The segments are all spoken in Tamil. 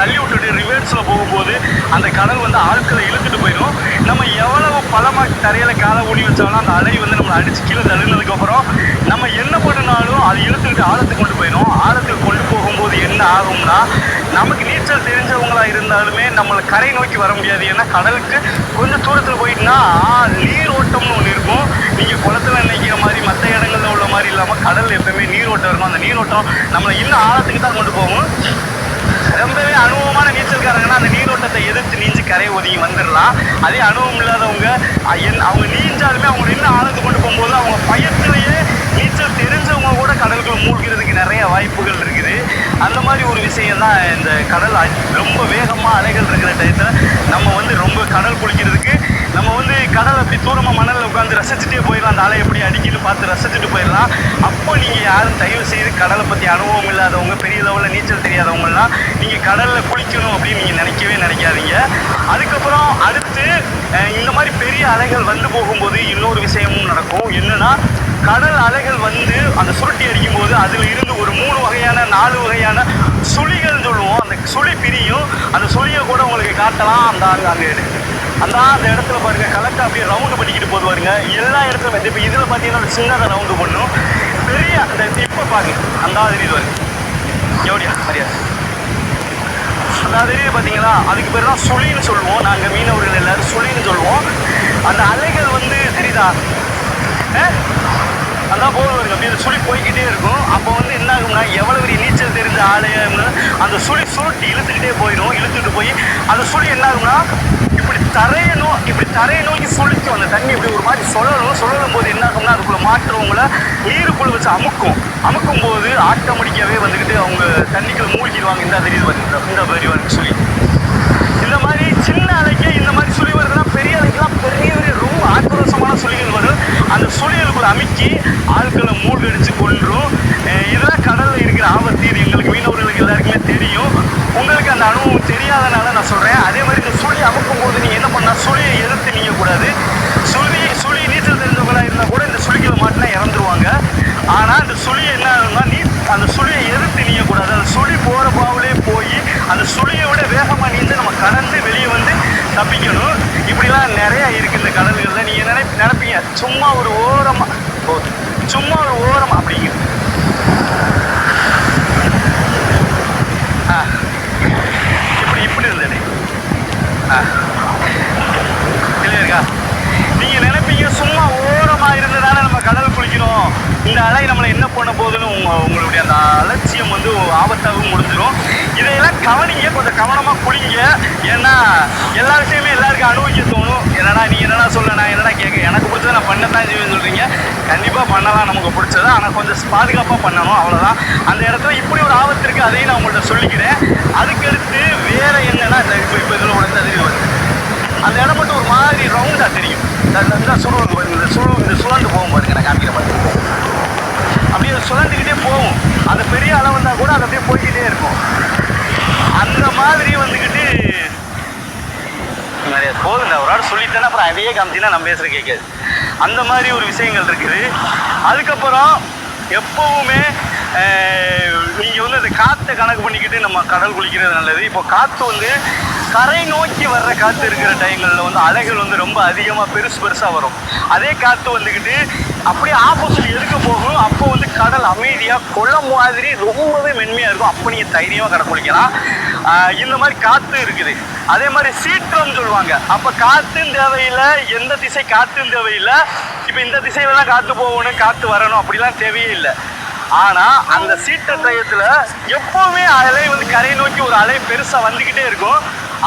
தள்ளி விட்டுட்டு ரிவர்ஸில் போகும்போது அந்த கடல் வந்து ஆட்களை இழுத்துட்டு போயிடும். நம்ம எவ்வளவு பலமாக தரையில் காலை ஊனி வச்சாலும் அந்த அலை வந்து நம்மளை அடிச்சு கீழே தள்ளினதுக்கப்புறம் நம்ம என்ன பண்ணினாலும் அது இழுத்துக்கிட்டு ஆழத்துக்கு கொண்டு போயிடும். ஆழத்துக்கு கொண்டு போகும்போது என்ன ஆகும்னா நமக்கு நீச்சல் தெரிஞ்சவங்களாக இருந்தாலுமே நம்மளை கரை நோக்கி வர முடியாது. ஏன்னா கடலுக்கு கொஞ்சம் தூரத்தில் போயிட்டுனா நீரோட்டம்னு ஒன்று இருக்கும். நீங்கள் குளத்துல நினைக்கிற மாதிரி மற்ற இடங்களில் உள்ள மாதிரி இல்லாமல் கடல் எப்பவுமே நீரோட்டம் இருக்கும் அந்த நீரோட்டம் நம்மளை இன்னும் ஆழத்துக்கு தான் கொண்டு போகும். ரொம்பவே அனுபவமான நீச்சல்காரங்கன்னா அந்த நீரோட்டத்தை எதிர்த்து நீஞ்சு கரையை ஒதுங்கி வந்துடலாம். அதே அனுபவம் இல்லாதவங்க என் அவங்க நீஞ்சாலுமே அவங்க நின்று ஆழ்ந்து கொண்டு போகும்போது அவங்க பயத்திலேயே நீச்சல் தெரிஞ்சவங்க கூட கடலுக்குள்ள மூழ்கிறதுக்கு நிறைய வாய்ப்புகள் இருக்குது. அந்த மாதிரி ஒரு விஷயம் தான் இந்த கடல். அ- ரொம்ப வேகமாக அலைகள் இருக்கிற டயத்தில் நம்ம வந்து ரொம்ப கடல் குளிக்கிறதுக்கு நம்ம வந்து கடல் அப்படி தூரமாக மணலில் உட்காந்து ரசிச்சுட்டே போயிடலாம். அந்த அலை எப்படி அடிக்குன்னு பார்த்து ரசிச்சுட்டு போயிடலாம். அப்போ நீங்கள் யாரும் தயவு செய்து கடலை பற்றி அனுபவம் இல்லாதவங்க பெரிய லெவலில் நீச்சல் தெரியாதவங்கலாம் நீங்கள் கடலில் குளிக்கணும் அப்படின்னு நீங்கள் நினைக்கவே நினைக்காதீங்க. அதுக்கப்புறம் அடுத்து இந்த மாதிரி பெரிய அலைகள் வந்து போகும்போது இன்னொரு விஷயமும் நடக்கும். என்னென்னா கடல் அலைகள் வந்து அந்த சுருட்டி அடிக்கும்போது அதில் இருந்து ஒரு மூணு வகையான நாலு வகையான சுழிகள் சொல்லுவோம். அந்த சுழி பிரியும். அந்த சுழியை கூட உங்களுக்கு காட்டலாம். அந்த அங்கே அங்கே அந்த அந்த இடத்துல பாருங்க கலெக்டர் அப்படியே ரவுண்டு பண்ணிக்கிட்டு போது பாருங்க எல்லா இடத்துலையும் இப்போ இதில் பார்த்தீங்கன்னா சின்னதாக ரவுண்டு பண்ணும் பெரிய அந்த இப்போ பாருங்க. அந்த மாதிரி வருங்க எப்படியா? சரியா? அந்த அதிரியை பார்த்தீங்களா அதுக்கு பேர் தான் சுழின்னு சொல்லுவோம். நாங்கள் மீனவர்கள் எல்லாரும் சுழின்னு சொல்லுவோம். அந்த அலைகள் வந்து தெரியுதா? அதான் போது அப்படியே அந்த சுழி போய்க்கிட்டே இருக்கும். அப்போ வந்து என்ன ஆகும்னா எவ்வளோ பெரிய நீச்சல் தெரிஞ்ச ஆலயம்னு அந்த சுழி சுருட்டி இழுத்துக்கிட்டே போயிடும். இழுத்துட்டு போய் அந்த சுழி என்ன ஆகும்னா தரையணும் தரையை இப்படி தரையை நோக்கி சுழிக்கும் அந்த தண்ணி இப்படி ஒரு மாதிரி சுழலும் சுழலும் போது என்ன ஆகும்னா அதுக்குள்ள மாற்றுறவங்கள நீருக்குள்ள வச்சு அமுக்கும். அமுக்கும் போது ஆட்டோமேட்டிக்காகவே வந்துக்கிட்டு அவங்க தண்ணிக்குள்ள மூழ்கிடுவாங்க. இந்த தெரியுது வருது இந்த வரி வந்து சொல்லி. இந்த மாதிரி சின்ன அலைக்கே இந்த மாதிரி சுழி வருது பெரிய அலைக்கெல்லாம் பெரிய பெரிய ரொம்ப ஆக்ரோஷமான சுழிகள் வரும் அந்த சுழிகளுக்குள்ள அமுக்கி ஆட்களை மூழ்கடிச்சு கொன்றும் அஹ் இதெல்லாம் கடல்ல இருக்கிற ஆபத்து இது எங்களுக்கு மீனவர்களுக்கு எல்லாருக்குமே தெரியும் உங்களுக்கு அந்த அனுபவம் தெரியாதனால நான் சொல்றேன் அதே மாதிரி இந்த சுழி அமுக்கும் போது நீங்க என்ன பண்ணா சுழியை எதிர்த்து நீங்க கூடாது சுழி சுழி நீச்சல் தெரிஞ்சவங்களா இருந்தா கூட இந்த சுழிகளை மாட்டினா இறந்துருவாங்க ஆனா இந்த சுழி என்ன ஆகும்னா நீ அந்த சுழியை எதிர்த்து நீங்க கூடாது அந்த சுழி போகிற பாவிலே போய் அந்த சுழியை விட வேகமாக நீந்து நம்ம கடந்து வெளியே வந்து தப்பிக்கணும். இப்படிலாம் நிறையா இருக்குது இந்த கடல்களில். நீங்கள் நினை நினைப்பீங்க சும்மா ஒரு ஓரமாக ஓ, சும்மா ஒரு ஓரமாக அப்படிங்க ஆ. இப்படி இப்படி இருந்தது ஆ இல்லையா இருக்கா? நீங்கள் நினைப்பீங்க சும்மா ஓரமாக இருந்ததால நம்ம கடல் குளிக்கிறோம் இந்த அலை நம்மளை என்ன பண்ண போகுதுன்னு உங்க உங்களுடைய அந்த அலட்சியம் வந்து ஆபத்தாகவும் முடிஞ்சிடும். இதையெல்லாம் கவனிங்க கொஞ்சம் கவனமாக குளிங்க ஏன்னா எல்லா விஷயமே எல்லாருக்கும் அனுபவிக்க தோணும். என்னடா நீ என்னடா சொல்ல நான் என்னடா கேட்க? எனக்கு பிடிச்சதை நான் பண்ணத்தான் செய்வேன் சொல்கிறீங்க கண்டிப்பாக பண்ணலாம் நமக்கு பிடிச்சது. ஆனால் கொஞ்சம் பாதுகாப்பாக பண்ணணும் அவ்வளோதான் அந்த இடத்துல இப்படி ஒரு ஆபத்து இருக்கு அதையும் நான் உங்கள்கிட்ட சொல்லிக்கிறேன். அதுக்கடுத்து வேற என்னன்னா இப்போ இப்போ இதில் உடனே அதிரி வருது அந்த இடம் மட்டும் ஒரு மாதிரி ரவுண்டாக தெரியும். இந்த- சுருள் இந்த சுழண்டு போகும் பாருங்க நான் காமிக்கிற பாருங்க சுழந்துக்கிட்டே போகும். அந்த பெரிய அலை வந்தால் கூட அது அப்படியே போய்கிட்டே இருக்கும். அந்த மாதிரி வந்துக்கிட்டு நிறைய போதுங்க ஒரு ஆள் சொல்லிட்டேன்னா அப்புறம் அதையே காமிச்சின்னா நம்ம பேசுகிற கேட்காது. அந்த மாதிரி ஒரு விஷயங்கள் இருக்குது. அதுக்கப்புறம் எப்பவுமே நீங்கள் வந்து அந்த காற்றை கணக்கு பண்ணிக்கிட்டு நம்ம கடல் குளிக்கிறது நல்லது. இப்போ காற்று வந்து கரை நோக்கி வர்ற காற்று இருக்கிற டைங்களில் வந்து அலைகள் வந்து ரொம்ப அதிகமாக பெருசு பெருசாக வரும். அதே காற்று வந்துக்கிட்டு அப்படியே ஆப்போசிட் எதுக்கு போகும்? அப்போ வந்து கடல் அமைதியாக குளம் மாதிரி ரொம்பவே மென்மையாக இருக்கும். அப்போ நீங்கள் தைரியமாக கடல் குளிக்கலாம் இந்த மாதிரி காற்று இருக்குது. அதே மாதிரி சீற்றம் சொல்லுவாங்க. அப்போ காற்றும் தேவையில்லை எந்த திசை காற்றும் தேவையில்லை. இப்போ இந்த திசையில தான் காற்று போகணும் காற்று வரணும் அப்படிலாம் தேவையே இல்லை. ஆனால் அந்த சீற்ற டயத்தில் எப்போவுமே அலை வந்து கரை நோக்கி ஒரு அலை பெருசாக வந்துக்கிட்டே இருக்கும்.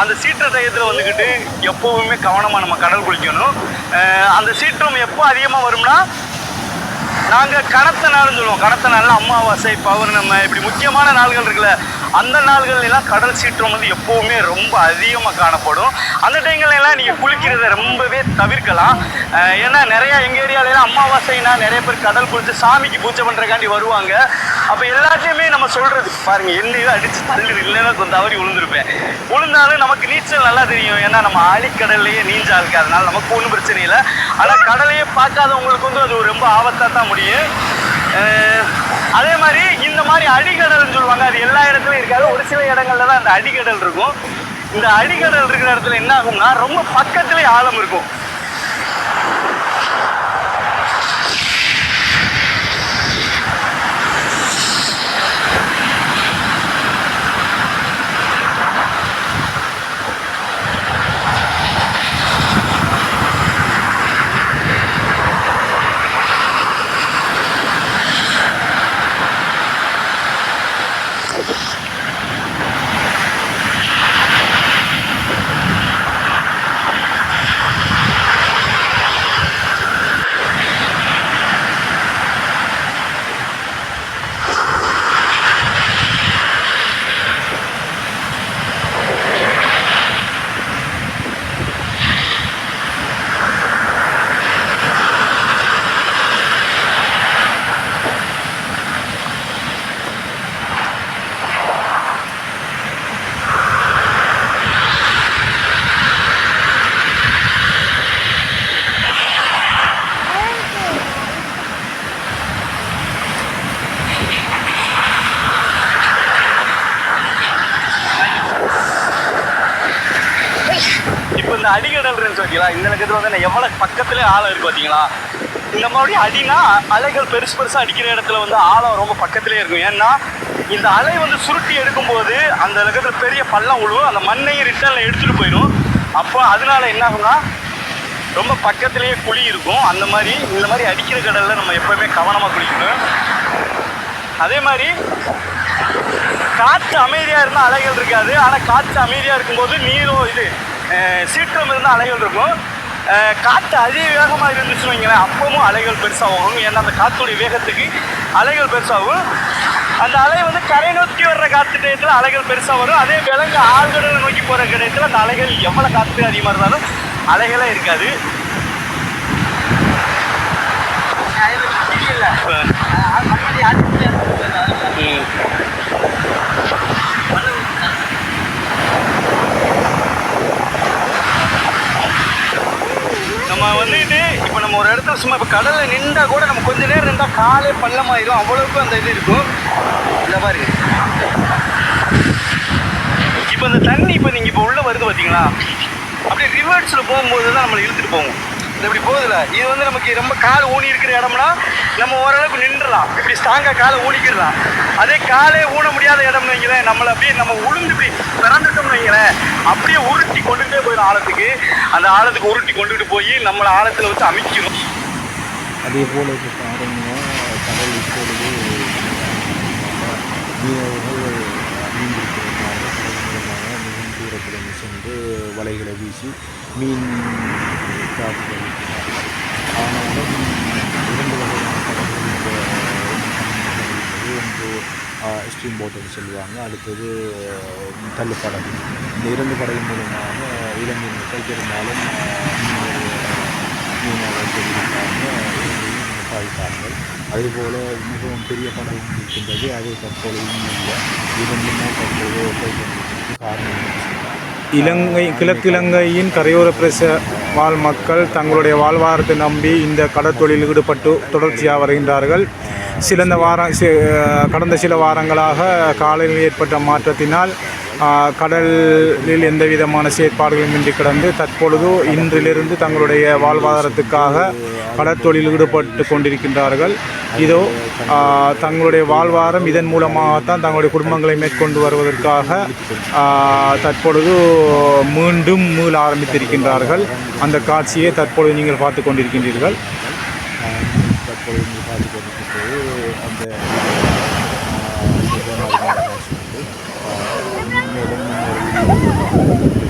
அந்த சீற்ற டயத்தில் வந்துக்கிட்டு எப்போவுமே கவனமாக நம்ம கடல் குளிக்கணும். அந்த சீற்றம் எப்போ அதிகமாக வரும்னா நாங்கள் கடத்த நாள்னு சொல்லுவோம். கடத்த நாள் அமாவாசை பௌர்ணமி இப்படி முக்கியமான நாள்கள் இருக்குல்ல அந்த நாள்கள்லாம் கடல் சீற்றம் வந்து எப்போவுமே ரொம்ப அதிகமாக காணப்படும். அந்த டைங்கள்லாம் நீங்கள் குளிக்கிறத ரொம்பவே தவிர்க்கலாம். ஏன்னா நிறையா எங்கள் ஏரியாவிலலாம் அமாவாசைனா நிறைய பேர் கடல் குளித்து சாமிக்கு பூஜை பண்ணுறக்காண்டி வருவாங்க. அப்போ எல்லாத்தையுமே நம்ம சொல்கிறது பாருங்க என்னையும் அடித்து தள்ளி இல்லைன்னா கொஞ்சம் தவறி விழுந்திருப்பேன். விழுந்தாலும் நமக்கு நீச்சல் நல்லா தெரியும். ஏன்னா நம்ம ஆழிக்கடல்லையே நீஞ்ச ஆளுக்கு அதனால நமக்கு ஒன்றும் பிரச்சனை இல்லை. ஆனால் கடலையே பார்க்காதவங்களுக்கு வந்து அது ரொம்ப ஆபத்தாக தான் முடியும். அதே மாதிரி இந்த மாதிரி அடிகடல்னு சொல்லுவாங்க அது எல்லா இடத்துலையும் இருக்காது. ஒரு சில இடங்கள்ல தான் அந்த அடிகடல் இருக்கும். இந்த அடிகடல் இருக்கிற இடத்துல என்ன ஆகும்னா ரொம்ப பக்கத்துலேயே ஆழம் இருக்கும். இப்போ இந்த அடிகடல் இருந்துச்சு இந்த லட்சத்தில் வந்து எவ்வளோ பக்கத்துலேயே ஆழம் இருக்கு பார்த்தீங்களா? இந்த மாதிரி அடினா அலைகள் பெருசு பெருசாக அடிக்கிற இடத்துல வந்து ஆழம் ரொம்ப பக்கத்துலேயே இருக்கும். ஏன்னா இந்த அலை வந்து சுருட்டி எடுக்கும்போது அந்த லட்சத்தில் பெரிய பள்ளம் விழுவும் அந்த மண்ணையும் ரிட்டர்னில் எடுத்துகிட்டு போயிடும். அப்போ அதனால என்ன ஆகும்னா ரொம்ப பக்கத்துலேயே குழி இருக்கும். அந்த மாதிரி இந்த மாதிரி அடிக்கிற கடலில் நம்ம எப்போவுமே கவனமாக குளிக்கணும். அதே மாதிரி காற்று அமைதியாக இருந்தால் அலைகள் இருக்காது. ஆனால் காற்று அமைதியாக இருக்கும்போது நீரும் இது சீற்றம் இருந்தால் அலைகள் இருக்கும். காற்று அதிக வேகமாக இருந்துச்சுன்னு வைங்களேன் அப்பவும் அலைகள் பெருசாகும். ஏன்னா அந்த காற்றுடைய வேகத்துக்கு அலைகள் பெருசாகும். அந்த அலை வந்து கரை நோக்கி வர்ற காற்று டயத்தில் அலைகள் பெருசாக வரும். அதே விலங்கு ஆழ்கடலை நோக்கி போகிற டயத்தில் அந்த அலைகள் எவ்வளோ காற்று அதிகமாக இருந்தாலும் அலைகளே இருக்காது. இல்லை. நம்ம வந்துட்டு பார்த்தா சும்மா இப்போ கடலில் நின்றா கூட நம்ம கொஞ்ச நேரம் நின்றால் காலே பள்ளமாயிரும் அவ்வளவுக்கு அந்த இது இருக்கும். இந்த மாதிரி இப்போ இந்த தண்ணி இப்போ நீங்கள் இப்போ உள்ளே வருது பார்த்தீங்களா அப்படியே ரிவர்ஸில் போகும்போது தான் நம்மளை இழுத்துட்டு போகும். இது இப்படி போகுதுல இது வந்து நமக்கு ரொம்ப கால் ஊனி இருக்கிற இடம்னா நம்ம ஓரளவுக்கு நின்றுலாம் இப்படி ஸ்ட்ராங்காக காலை ஊனிக்கிடலாம். அதே காலே ஊன முடியாத இடம்னு வைங்களேன் நம்மளை அப்படியே நம்ம உளுந்து இப்படி பிறந்துட்டோம்னு வைங்களேன் அப்படியே உருட்டி கொண்டுகிட்டே போயிடும் ஆழத்துக்கு. அந்த ஆழத்துக்கு உருட்டி கொண்டுகிட்டு போய் நம்மளை ஆழத்தில் வச்சு அமைக்கணும் அதே போல் இப்போ பாருங்க. கடல் இப்பொழுது மீனவர்கள் மீன்பிடிப்பதற்காக கடல் மூலமாக மிகவும் தூரத்தில் சென்று வலைகளை வீசி மீன் காத்து ஆனாலும் இரண்டு வகையான கடல்கள் இந்த இருக்கிறது ஒன்று ஸ்டீம் போட்டுன்னு சொல்லுவாங்க. அடுத்தது தள்ளுப்படகு இந்த இரண்டு படகு மூலமாக இலங்கை மக்கள் பெரும்பாலும் மீனவர்கள் தெரிவித்தாங்க பாய்த்தார்கள் அதேபோல் மிகவும் பெரிய படகு இருக்கின்றது அது தற்பொழுது இல்லை இரண்டுமே தற்போது போய்கொண்டிருக்கிறது காரணம் இலங்கை கிழக்கு இலங்கையின் கரையோர பிரதேச வாழ் மக்கள் தங்களுடைய வாழ்வாரத்தை நம்பி இந்த கடற்தொழிலில் ஈடுபட்டு தொடர்ச்சியாக வருகின்றார்கள். சில இந்த வாரம் சி- கடந்த சில வாரங்களாக காலையில் ஏற்பட்ட மாற்றத்தினால் கடலில் எந்த விதமான செயற்பாடுகளும் இன்றி கிடந்து தற்பொழுது இன்றிலிருந்து தங்களுடைய வாழ்வாதாரத்துக்காக கடற்தொழில் ஈடுபட்டு கொண்டிருக்கின்றார்கள். இதோ தங்களுடைய வாழ்வாரம் இதன் மூலமாகத்தான் தங்களுடைய குடும்பங்களை மேற்கொண்டு வருவதற்காக தற்பொழுது மீண்டும் மீள ஆரம்பித்திருக்கின்றார்கள். அந்த காட்சியை தற்பொழுது நீங்கள் பார்த்து கொண்டிருக்கின்றீர்கள். தற்பொழுது Oh, my God.